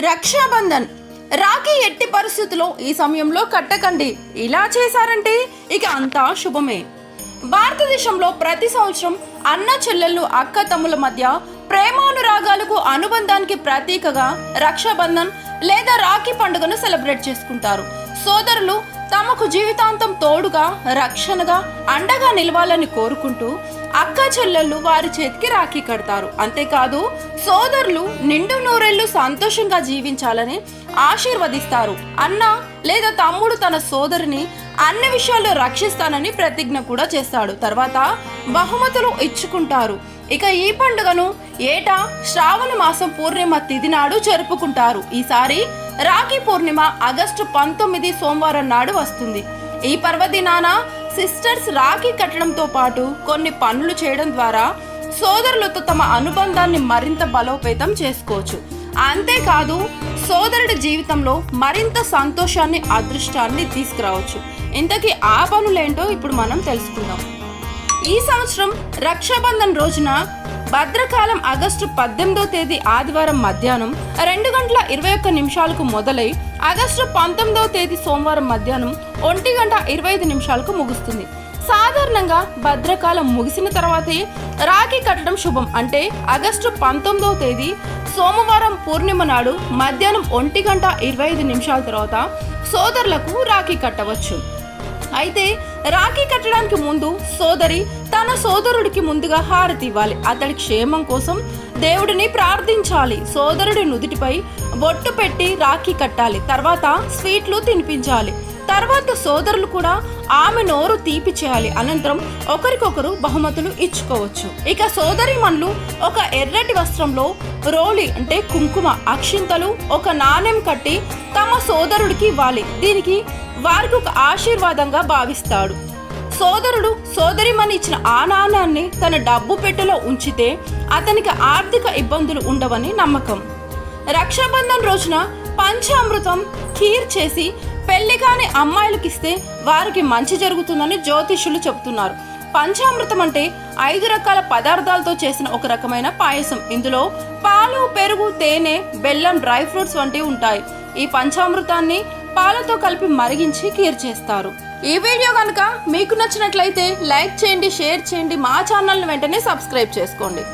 రక్షాబంధన్. రాఖీ ఎట్టి పరిస్థితుల్లో ఈ సమయంలో కట్టకండి. ఇలా చేశారంటే ఇక అంతా శుభమే. భారతదేశంలో ప్రతి సంవత్సరం అన్న చెల్లెళ్ళు అక్క తమ్ముల మధ్య ప్రేమానురాగాలకు అనుబంధానికి ప్రతీకగా రక్షాబంధన్ లేదా రాఖీ పండుగను సెలబ్రేట్ చేసుకుంటారు. సోదరులు తమకు జీవితాంతం తోడుగా రక్షణగా అండగా నిలవాలని కోరుకుంటూ అక్క చెల్లెళ్ళు వారి చేతికి రాఖీ కడతారు. అంతేకాదు సోదరులు నిండు నూరెళ్ళు సంతోషంగా జీవించాలని ఆశీర్వదిస్తారు. అన్న లేదా తమ్ముడు తన సోదరిని అన్ని విషయాల్లో రక్షిస్తానని ప్రతిజ్ఞ కూడా చేస్తాడు. తర్వాత బహుమతులు ఇచ్చుకుంటారు. ఇక ఈ పండుగను ఏటా శ్రావణ మాసం పూర్ణిమ తిథి నాడు జరుపుకుంటారు. ఈసారి రాఖీ పూర్ణిమ ఆగస్టు పంతొమ్మిది సోమవారం నాడు వస్తుంది. ఈ పర్వదినాన సిస్టర్స్ రాఖీ కట్టడంతో పాటు కొన్ని పనులు చేయడం ద్వారా సోదరులతో తమ అనుబంధాన్ని మరింత బలోపేతం చేసుకోవచ్చు. అంతేకాదు సోదరుడి జీవితంలో మరింత సంతోషాన్ని అదృష్టాన్ని తీసుకురావచ్చు. ఇంతకీ ఆ పనులేంటో ఇప్పుడు మనం తెలుసుకుందాం. ఈ సంవత్సరం రక్షాబంధన్ రోజున భద్రకాలం ఆగస్టు పద్దెనిమిదో తేదీ ఆదివారం మధ్యాహ్నం రెండు గంటల ఇరవై ఒక్క నిమిషాలకు మొదలై ఆగస్టు పంతొమ్మిదవ తేదీ సోమవారం మధ్యాహ్నం ఒంటి గంట ఇరవై ఐదు నిమిషాలకు ముగుస్తుంది. సాధారణంగా భద్రకాలం ముగిసిన తర్వాతే రాఖీ కట్టడం శుభం. అంటే ఆగస్టు పంతొమ్మిదవ తేదీ సోమవారం పూర్ణిమ నాడు మధ్యాహ్నం ఒంటి గంట ఇరవై ఐదు నిమిషాల తర్వాత సోదరులకు రాఖీ కట్టవచ్చు. అయితే రాఖీ కట్టడానికి ముందు సోదరి తన సోదరుడికి ముందుగా హారతి ఇవ్వాలి. అతడి క్షేమం కోసం దేవుడిని ప్రార్థించాలి. సోదరుడి నుదుటిపై బొట్టు పెట్టి రాఖీ కట్టాలి. తర్వాత స్వీట్లు తినిపించాలి. తర్వాత సోదరులు కూడా ఆమె నోరు తీపి చేయాలి. అనంతరం ఒకరికొకరు బహుమతులు ఇచ్చుకోవచ్చు. ఇక సోదరి మనులు ఒక ఎర్రటి వస్త్రంలో రోలి అంటే కుంకుమ అక్షింతలు ఒక నాణెం కట్టి తమ సోదరుడికి ఇవ్వాలి. దీనికి వారికి ఒక ఆశీర్వాదంగా భావిస్తాడు. సోదరుడు సోదరిమని ఇచ్చిన ఆ నాణాన్ని తన డబ్బు పెట్టెలో ఉంచితే అతనికి ఆర్థిక ఇబ్బందులు ఉండవని నమ్మకం. రక్షాబంధన్ రోజున పంచామృతం ఖీర్ చేసి పెళ్ళి కాని అమ్మాయిలకిస్తే వారికి మంచి జరుగుతుందని జ్యోతిష్యులు చెబుతున్నారు. పంచామృతం అంటే ఐదు రకాల పదార్థాలతో చేసిన ఒక రకమైన పాయసం. ఇందులో పాలు పెరుగు తేనె బెల్లం డ్రై ఫ్రూట్స్ వంటివి ఉంటాయి. ఈ పంచామృతాన్ని పాలతో కలిపి మరిగించి కీర్ చేస్తారు. ఈ వీడియో కనుక మీకు నచ్చినట్లయితే లైక్ చేయండి షేర్ చేయండి మా ఛానల్ని వెంటనే సబ్స్క్రైబ్ చేసుకోండి.